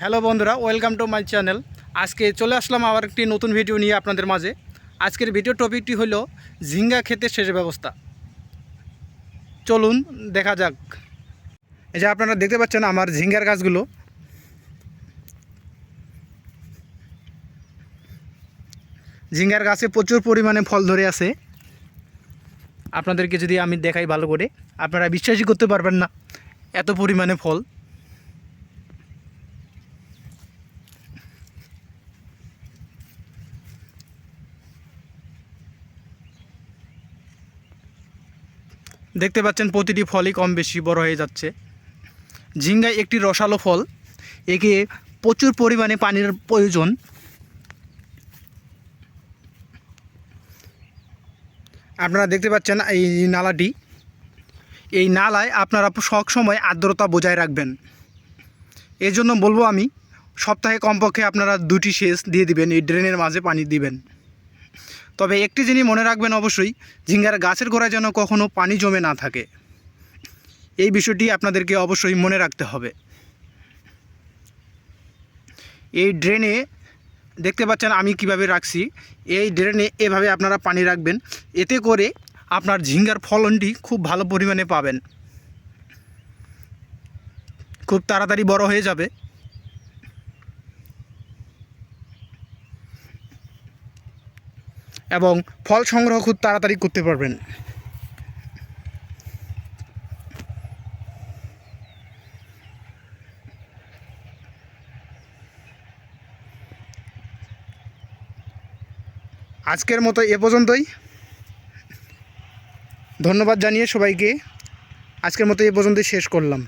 Hello বন্ধুরা, welcome to my channel. আজকে চলে আসলাম আবার একটি নতুন ভিডিও নিয়ে আপনাদের মাঝে। আজকের ভিডিও টপিকটি হল ঝিঙ্গা খেতে সেচ ব্যবস্থা। চলুন, দেখা যাক। এই যে আপনারা দেখতে পাচ্ছেন আমার ঝিঙ্গার গাছগুলো। ঝিঙ্গার গাছে প্রচুর পরিমাণে ফল ধরে আছে। আপনাদেরকে যদি আমি দেখাই ভালো করে, আপনারা বিশ্বাসই করতে পারবেন না, এত পরিমাণে ফল। দেখতে পাচ্ছেন প্রতিটি ফলই কম বেশি বড় হয়ে যাচ্ছে। ঝিঙ্গা একটি রসালো ফল, একে প্রচুর পরিমাণে পানির প্রয়োজন। আপনারা দেখতে পাচ্ছেন এই নালাটি। এই নালায় আপনারা সব সময় আর্দ্রতা বজায় রাখবেন। এই জন্য বলব আমি, সপ্তাহে কমপক্ষে আপনারা দুটি সেচ দিয়ে দিবেন, এই ড্রেনের মাঝে পানি দিবেন। তবে একটি জিনিস মনে রাখবেন অবশ্যই, ঝিঙ্গার গাছের গোড়ায় যেন কখনও পানি জমে না থাকে। এই বিষয়টি আপনাদেরকে অবশ্যই মনে রাখতে হবে। এই ড্রেনে দেখতে পাচ্ছেন আমি কীভাবে রাখছি। এই ড্রেনে এভাবে আপনারা পানি রাখবেন। এতে করে আপনার ঝিঙ্গার ফলনটি খুব ভালো পরিমাণে পাবেন। খুব তাড়াতাড়ি বড় হয়ে যাবে। এবং ফল সংগ্রহ খুব তাড়াতাড়ি করতে পারবেন। আজকের মতো এ পর্যন্তই। ধন্যবাদ জানিয়ে সবাইকে। আজকের মতো এ পর্যন্তই শেষ করলাম।